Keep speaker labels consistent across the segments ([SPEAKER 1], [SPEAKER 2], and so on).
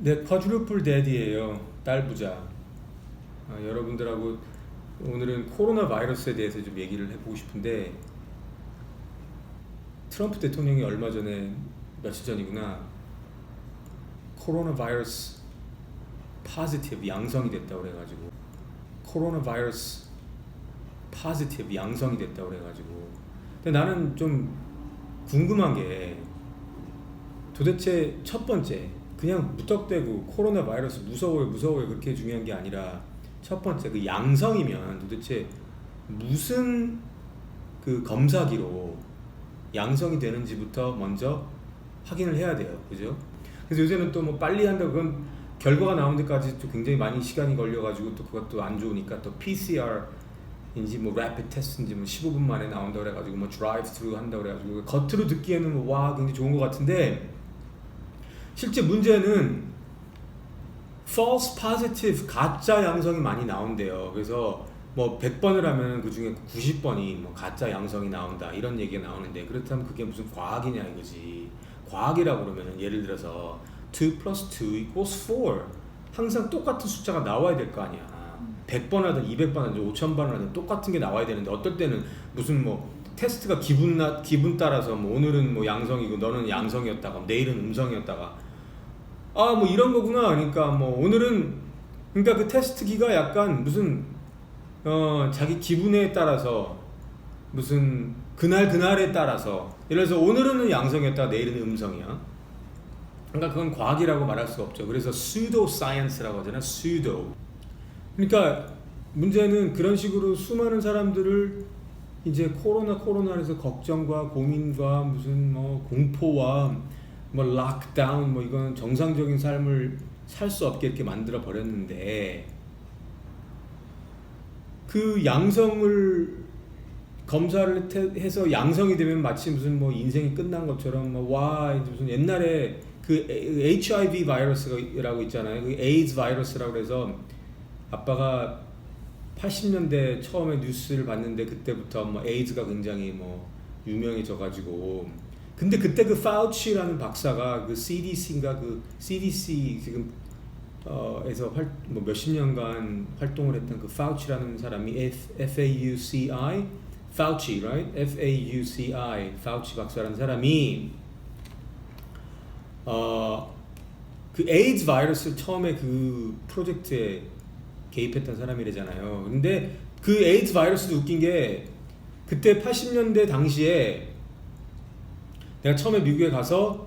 [SPEAKER 1] 네, 쿼드루플 데디예요. 딸 부자. 아, 여러분들하고 오늘은 코로나 바이러스에 대해서 좀 얘기를 해보고 싶은데 트럼프 대통령이 얼마 전에 며칠 전이구나 코로나 바이러스 파지티브 양성이 됐다고 그래가지고 코로나 바이러스 파지티브 양성이 됐다고 그래가지고 근데 나는 좀 궁금한 게 도대체 첫 번째 그냥 무턱대고 코로나 바이러스 무서워요 무서워요. 그렇게 중요한 게 아니라 첫 번째 그 양성이면 도대체 무슨 그 검사기로 양성이 되는지부터 먼저 확인을 해야 돼요. 그죠? 그래서 요새는 또 뭐 빨리 한다 그건 결과가 나오는 데까지 또 굉장히 많이 시간이 걸려가지고 또 그것도 안 좋으니까 또 PCR 인지 뭐 래피드 테스트인지 뭐 15분 만에 나온다 그래가지고 뭐 드라이브 스루 한다 그래가지고 겉으로 듣기에는 뭐와 굉장히 좋은 것 같은데 실제 문제는 false positive 가짜 양성이 많이 나온대요. 그래서 뭐 100번을 하면 그 중에 90번이 뭐 가짜 양성이 나온다 이런 얘기가 나오는데 그렇다면 그게 무슨 과학이냐 이거지. 과학이라고 그러면은 예를 들어서 2 plus 2 equals 4 항상 똑같은 숫자가 나와야 될 거 아니야. 100번 하든 200번 하든 5000번 하든 똑같은 게 나와야 되는데 어떨 때는 무슨 뭐 테스트가 기분 나 기분 따라서 뭐 오늘은 뭐 양성이고 너는 양성이었다가 내일은 음성이었다가 아 뭐 이런 거구나. 그러니까 뭐 오늘은 그러니까 그 테스트기가 약간 무슨 어 자기 기분에 따라서 무슨 그날 그날에 따라서 예를 들어서 오늘은 양성이었다가 내일은 음성이야. 그러니까 그건 과학이라고 말할 수 없죠. 그래서 pseudo science라고 하잖아 pseudo. 그러니까 문제는 그런 식으로 수많은 사람들을 이제 코로나 코로나에서 걱정과 고민과 무슨 뭐 공포와 뭐 락다운 뭐 이건 정상적인 삶을 살 수 없게 이렇게 만들어 버렸는데 그 양성을 검사를 태- 해서 양성이 되면 마치 무슨 뭐 인생이 끝난 것처럼 뭐와 이제 무슨 옛날에 그 HIV 바이러스라고 있잖아요. 그 에이즈 바이러스라고 그래서 아빠가 80년대 처음에 뉴스를 봤는데 그때부터 뭐 에이즈가 굉장히 뭐 유명해져 가지고 근데 그때 그 파우치라는 박사가 그 CDC인가 그 CDC 지금 어 에서 활, 뭐 몇십 년간 활동을 했던 그 파우치라는 사람이 F, FAUCI Fauci, right? FAUCI 파우치 박사라는 사람이 어그 에이즈 바이러스 처음에 그 프로젝트에 개입했던 사람이래잖아요. 근데 그 에이즈 바이러스도 웃긴 게 그때 80년대 당시에 내가 처음에 미국에 가서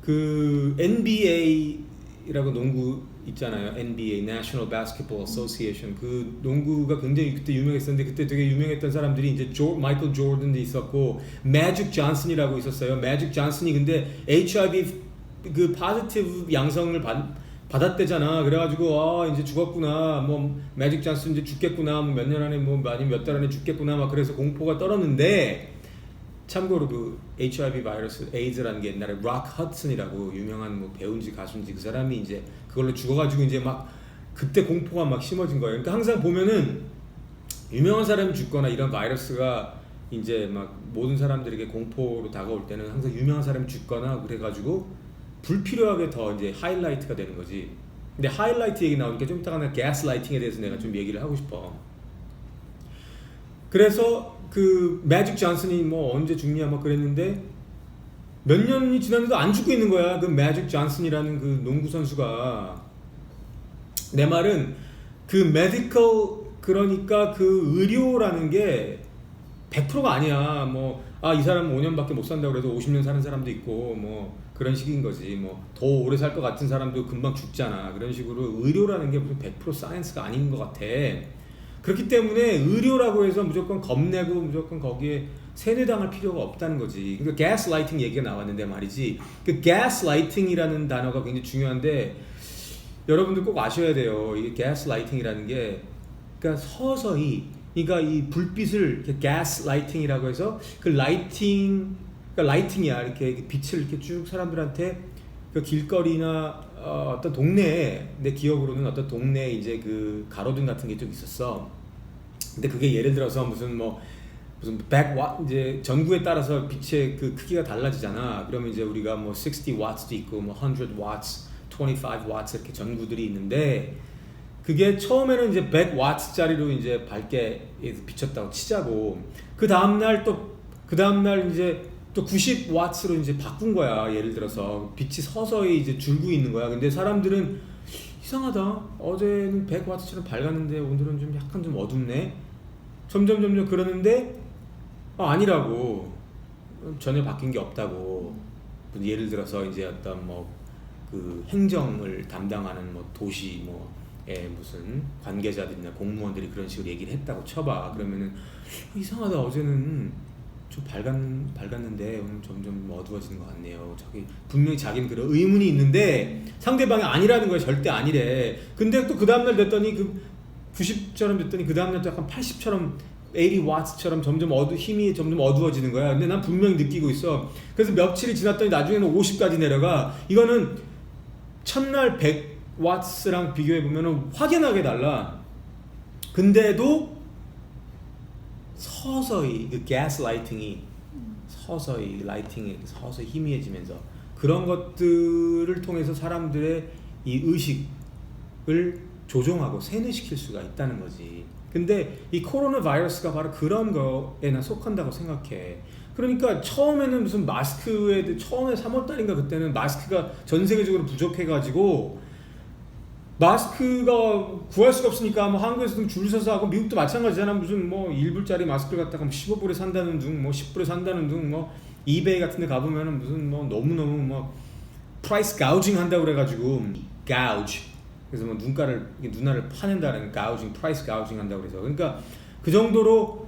[SPEAKER 1] 그 NBA라고 농구 있잖아요. NBA National Basketball Association 그 농구가 굉장히 그때 유명했었는데 그때 되게 유명했던 사람들이 이제 조, 마이클 조던도 있었고 매직 존슨이라고 있었어요. 매직 존슨이 근데 HIV 그 파지티브 양성을 받, 받았대잖아. 그래가지고 아 이제 죽었구나. 뭐 매직 존슨 이제 죽겠구나. 뭐 몇 년 안에 뭐 아니면 몇 달 안에 죽겠구나. 막 그래서 공포가 떨었는데 참고로 그 HIV 바이러스 에이즈라는 게 옛날에 락 허슨이라고 유명한 뭐 배우인지 가수인지 그 사람이 이제 그걸로 죽어가지고 이제 막 그때 공포가 막 심어진 거예요. 그러니까 항상 보면은 유명한 사람이 죽거나 이런 바이러스가 이제 막 모든 사람들에게 공포로 다가올 때는 항상 유명한 사람이 죽거나 그래가지고 불필요하게 더 이제 하이라이트가 되는 거지. 근데 하이라이트 얘기 나오니까 좀 이따가 가스라이팅에 대해서 내가 좀 얘기를 하고 싶어. 그래서 그 매직 존슨이 뭐 언제 죽냐 막 그랬는데 몇 년이 지났는데도 안 죽고 있는 거야. 그 매직 존슨이라는 그 농구 선수가 내 말은 그 메디컬 그러니까 그 의료라는 게 100%가 아니야. 뭐 아 이 사람은 5년밖에 못 산다고 그래서 50년 사는 사람도 있고 뭐 그런 식인 거지. 뭐 더 오래 살 것 같은 사람도 금방 죽잖아. 그런 식으로 의료라는 게 무슨 100% 사이언스가 아닌 것 같아. 그렇기 때문에 의료라고 해서 무조건 겁내고 무조건 거기에 세뇌당할 필요가 없다는 거지. 그러니까 가스라이팅 얘기가 나왔는데 말이지. 그 가스라이팅이라는 단어가 굉장히 중요한데 여러분들 꼭 아셔야 돼요. 이게 가스라이팅이라는 게 그러니까 서서히 그러니까 이 불빛을 가스라이팅이라고 해서 그 라이팅 그러니까 라이팅이야. 이렇게 빛을 이렇게 쭉 사람들한테 그 길거리나 어, 떤 동네에 내 기억으로는 어떤 동네에 이제 그 가로등 같은 게 좀 있었어. 근데 그게 예를 들어서 무슨 뭐 무슨 100와 이제 전구에 따라서 빛의 그 크기가 달라지잖아. 그러면 이제 우리가 뭐 60 watts도 있고 뭐 100 watts, 25 watts 이렇게 전구들이 있는데 그게 처음에는 이제 100 watts짜리로 이제 밝게 비쳤다고 치자고. 그 다음 날 또 그 다음 날 이제 또 90 watts로 이제 바꾼 거야. 예를 들어서 빛이 서서히 이제 줄고 있는 거야. 근데 사람들은 이상하다. 어제는 100 watts처럼 밝았는데 오늘은 좀 약간 좀 어둡네 점점 점점 그러는데 아, 아니라고. 전혀 바뀐 게 없다고. 예를 들어서 이제 어떤 뭐 그 행정을 담당하는 뭐 도시 뭐에 무슨 관계자들이나 공무원들이 그런 식으로 얘기를 했다고 쳐봐. 그러면은 이상하다. 어제는 좀 밝았, 밝았는데 오늘 점점 어두워지는 것 같네요. 저기 분명히 자기는 그런 의문이 있는데 상대방이 아니라는 거야. 절대 아니래. 근데 또 그 다음날 됐더니 그 90처럼 됐더니 그 다음날 또 약간 80처럼 80 와트처럼 점점 어두 힘이 점점 어두워지는 거야. 근데 난 분명히 느끼고 있어. 그래서 며칠이 지났더니 나중에는 50까지 내려가. 이거는 첫날 100 와트랑 비교해 보면은 확연하게 달라. 근데도 서서히 그 가스 라이팅이 서서히 라이팅이 서서히 희미해지면서 그런 것들을 통해서 사람들의 이 의식을 조종하고 세뇌시킬 수가 있다는 거지. 근데 이 코로나 바이러스가 바로 그런 거에나 속한다고 생각해. 그러니까 처음에는 무슨 마스크에 처음에 3월달인가 그때는 마스크가 전 세계적으로 부족해가지고 마스크가 구할 수가 없으니까 뭐 한국에서도 줄 서서 하고 미국도 마찬가지잖아 무슨 뭐 1불짜리 마스크를 갖다가 뭐 15불에 산다는 둥 뭐 10불에 산다는 둥뭐 이베이 같은 데 가보면은 무슨 뭐 너무너무 뭐 프라이스 가우징 한다고 그래가지고 가우지 그래서 뭐 눈가를 눈알을 파낸다는 가우징 프라이스 가우징 한다고 그래서. 그러니까 그 정도로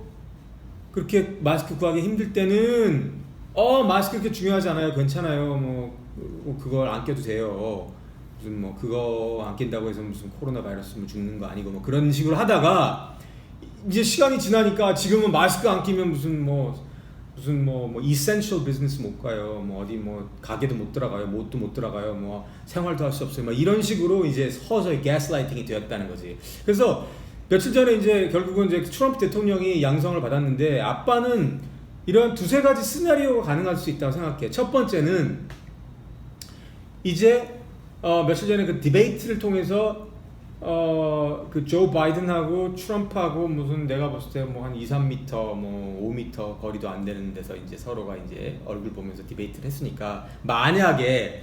[SPEAKER 1] 그렇게 마스크 구하기 힘들 때는 어 마스크 그렇게 중요하지 않아요. 괜찮아요. 뭐 그걸 안 껴도 돼요. 무슨 뭐 그거 안 낀다고 해서 무슨 코로나 바이러스 뭐 죽는 거 아니고 뭐 그런 식으로 하다가 이제 시간이 지나니까 지금은 마스크 안 끼면 무슨 뭐 무슨 뭐 뭐 이센셜 비즈니스 못 가요. 뭐 어디 뭐 가게도 못 들어가요. 못도 못 들어가요. 뭐 생활도 할 수 없어요. 막 이런 식으로 이제 서서히 가스라이팅이 되었다는 거지. 그래서 며칠 전에 이제 결국은 이제 트럼프 대통령이 양성을 받았는데 아빠는 이런 두세 가지 시나리오가 가능할 수 있다고 생각해. 첫 번째는 이제 어, 며칠 전에 그 디베이트를 통해서 어, 그 조 바이든하고 트럼프하고 무슨 내가 봤을 때 뭐 한 2, 3m 뭐 5m 거리도 안 되는 데서 이제 서로가 이제 얼굴 보면서 디베이트를 했으니까 만약에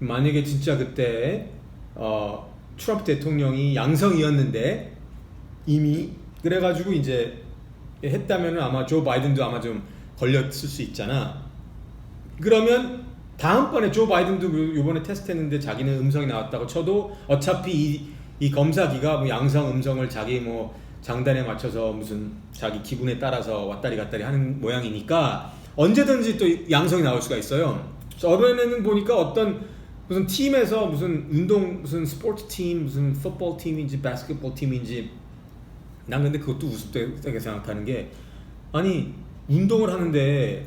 [SPEAKER 1] 만약에 진짜 그때 어, 트럼프 대통령이 양성이었는데 이미 그래가지고 이제 했다면은 아마 조 바이든도 아마 좀 걸렸을 수 있잖아. 그러면 다음번에 조 바이든도 이번에 테스트했는데 자기는 음성이 나왔다고 쳐도 어차피 이, 이 검사기가 뭐 양성 음성을 자기 뭐 장단에 맞춰서 무슨 자기 기분에 따라서 왔다리 갔다리 하는 모양이니까 언제든지 또 양성이 나올 수가 있어요. 저번에는 보니까 어떤 무슨 팀에서 무슨 운동 무슨 스포츠 팀 무슨 풋볼 팀인지 바스켓볼 팀인지 난 근데 그것도 우습게 생각하는 게 아니 운동을 하는데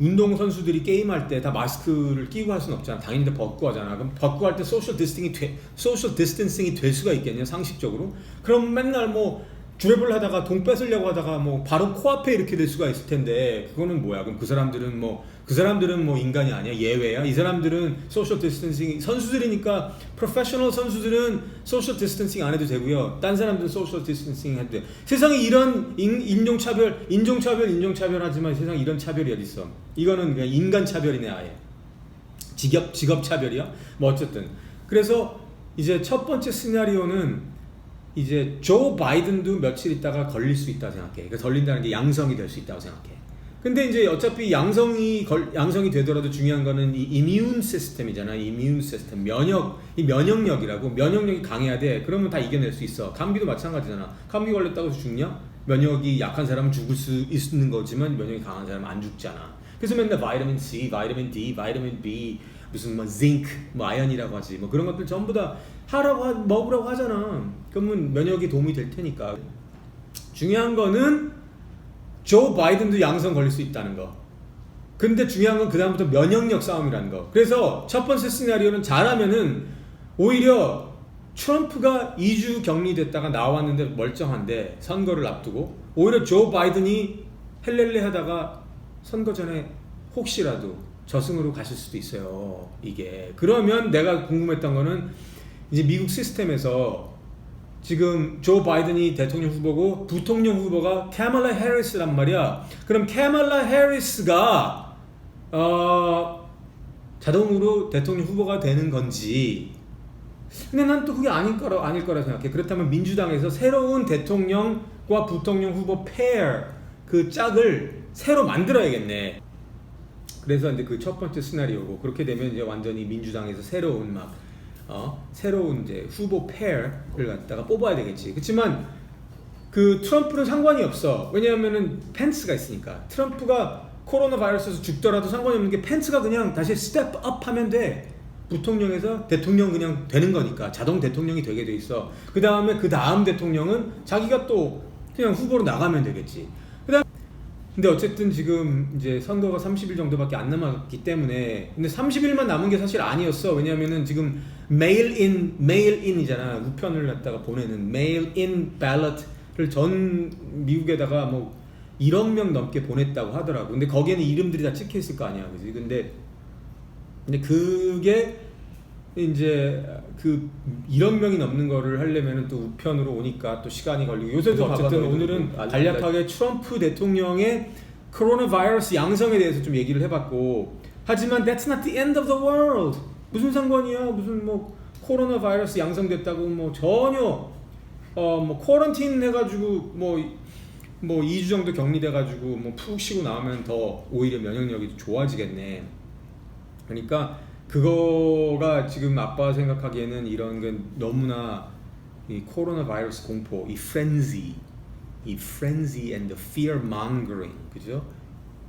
[SPEAKER 1] 운동 선수들이 게임할 때 다 마스크를 끼고 할 수는 없잖아. 당연히 벗고 하잖아. 그럼 벗고 할 때 소셜 디스팅이 돼, 소셜 디스턴싱이 될 수가 있겠냐 상식적으로? 그럼 맨날 뭐 드래블 하다가 돈 뺏으려고 하다가 뭐 바로 코앞에 이렇게 될 수가 있을 텐데 그거는 뭐야? 그럼 그 사람들은 뭐 그 사람들은 뭐 인간이 아니야 예외야. 이 사람들은 소셜 디스턴싱 선수들이니까 프로페셔널 선수들은 소셜 디스턴싱 안 해도 되고요. 딴 사람들은 소셜 디스턴싱 해도 돼. 세상에 이런 인, 인종차별, 인종차별, 인종차별 하지만 세상에 이런 차별이 어디 있어? 이거는 그냥 인간 차별이네 아예. 직업 직업 차별이야. 뭐 어쨌든 그래서 이제 첫 번째 시나리오는 이제 조 바이든도 며칠 있다가 걸릴 수 있다 생각해. 그러니까 걸린다는 게 양성이 될 수 있다고 생각해. 근데 이제 어차피 양성이 걸, 양성이 되더라도 중요한 거는 이 이뮨 시스템이잖아. 이뮨 시스템 면역 이 면역력이라고 면역력이 강해야 돼. 그러면 다 이겨낼 수 있어. 감기도 마찬가지잖아. 감기 걸렸다고 해서 죽냐? 면역이 약한 사람은 죽을 수 있는 거지만 면역이 강한 사람은 안 죽잖아. 그래서 맨날 바이타민 C, 바이타민 D, 바이타민 B 무슨 뭐 zinc, 뭐 아연이라고 하지. 뭐 그런 것들 전부 다 하라고 하, 먹으라고 하잖아. 그러면 면역이 도움이 될 테니까. 중요한 거는 조 바이든도 양성 걸릴 수 있다는 거. 근데 중요한 건 그다음부터 면역력 싸움이라는 거. 그래서 첫 번째 시나리오는 잘하면은 오히려 트럼프가 2주 격리됐다가 나왔는데 멀쩡한데 선거를 앞두고 오히려 조 바이든이 헬렐레 하다가 선거 전에 혹시라도 저승으로 가실 수도 있어요. 이게 그러면 내가 궁금했던 거는 이제 미국 시스템에서 지금 조 바이든이 대통령 후보고 부통령 후보가 캐멀라 해리스란 말이야. 그럼 캐멀라 해리스가 어, 자동으로 대통령 후보가 되는 건지. 근데 난 또 그게 아닐 거라 아닐 거라 생각해. 그렇다면 민주당에서 새로운 대통령과 부통령 후보 페어 그 짝을 새로 만들어야겠네. 그래서 이제 그 첫 번째 시나리오고 그렇게 되면 이제 완전히 민주당에서 새로운 막 어, 새로운 이제 후보 페어를 갖다가 뽑아야 되겠지. 그렇지만 그 트럼프는 상관이 없어. 왜냐하면은 펜스가 있으니까. 트럼프가 코로나 바이러스에서 죽더라도 상관이 없는 게 펜스가 그냥 다시 스텝업 하면 돼. 부통령에서 대통령 그냥 되는 거니까 자동 대통령이 되게 돼 있어. 그 다음에 그 다음 대통령은 자기가 또 그냥 후보로 나가면 되겠지. 근데 어쨌든 지금 이제 선거가 30일 정도밖에 안 남았기 때문에 근데 30일만 남은 게 사실 아니었어. 왜냐면은 지금 메일 인 메일 인이잖아. 우편을 갖다가 보내는 메일 인 발럿을 전 미국에다가 뭐 1억 명 넘게 보냈다고 하더라고. 근데 거기에는 이름들이 다 찍혀 있을 거 아니야. 그지? 근데 근데 그게 이제 그 1억 명이 넘는 거를 하려면은 또 우편으로 오니까 또 시간이 걸리고. 요새도 어쨌든 오늘은
[SPEAKER 2] 그
[SPEAKER 1] 간략하게 트럼프 대통령의 코로나 바이러스 양성에 대해서 좀 얘기를 해봤고. 하지만 that's not the end of the world. 무슨 상관이야? 무슨 뭐 코로나 바이러스 양성됐다고 뭐 전혀 어뭐 쿼런틴 해가지고 뭐뭐 2주 정도 격리돼가지고 뭐 푹 쉬고 나오면 더 오히려 면역력이 좋아지겠네. 그러니까 그거가 지금 아빠 생각하기에는 이런 게 너무나 이 코로나 바이러스 공포, 이 frenzy, 이 frenzy and the fear mongering, 그죠?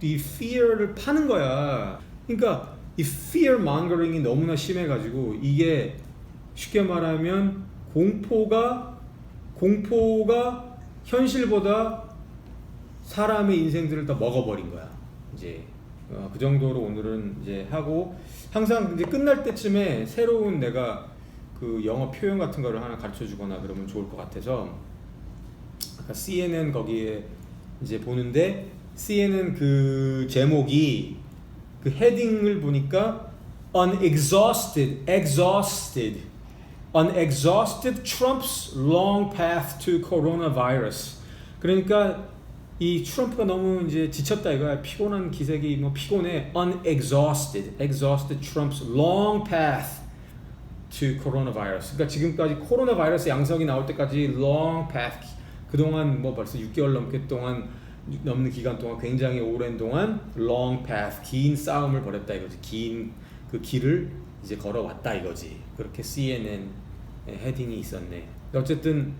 [SPEAKER 1] 이 fear를 파는 거야. 그러니까 이 fear mongering이 너무나 심해가지고 이게 쉽게 말하면 공포가 공포가 현실보다 사람의 인생들을 다 먹어버린 거야. 이제 어, 그 정도로 오늘은 이제 하고 항상 이제 끝날 때쯤에 새로운 내가 그 영어 표현 같은 거를 하나 가르쳐 주거나 그러면 좋을 것 같아서 아까 CNN 거기에 이제 보는데 CNN 그 제목이 그 헤딩을 보니까 unexhausted, exhausted, unexhausted Trump's long path to coronavirus. 그러니까 이 트럼프가 너무 이제 지쳤다 이거야. 피곤한 기색이 뭐 피곤해. unexhausted, exhausted Trump's long path to coronavirus. 그러니까 지금까지 코로나 바이러스 양성이 나올 때까지 long path 그동안 뭐 벌써 6개월 넘게 동안 넘는 기간 동안 굉장히 오랜 동안 long path 긴 싸움을 벌였다 이거지. 긴 그 길을 이제 걸어왔다 이거지. 그렇게 CNN 에 헤딩이 있었네. 어쨌든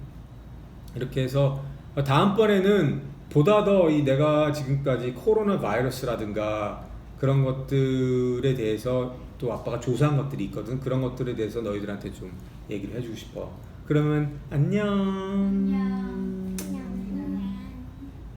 [SPEAKER 1] 이렇게 해서 다음번에는 보다 더 이 내가 지금까지 코로나 바이러스라든가 그런 것들에 대해서 또 아빠가 조사한 것들이 있거든. 그런 것들에 대해서 너희들한테 좀 얘기를 해주고 싶어. 그러면 안녕.
[SPEAKER 3] 안녕.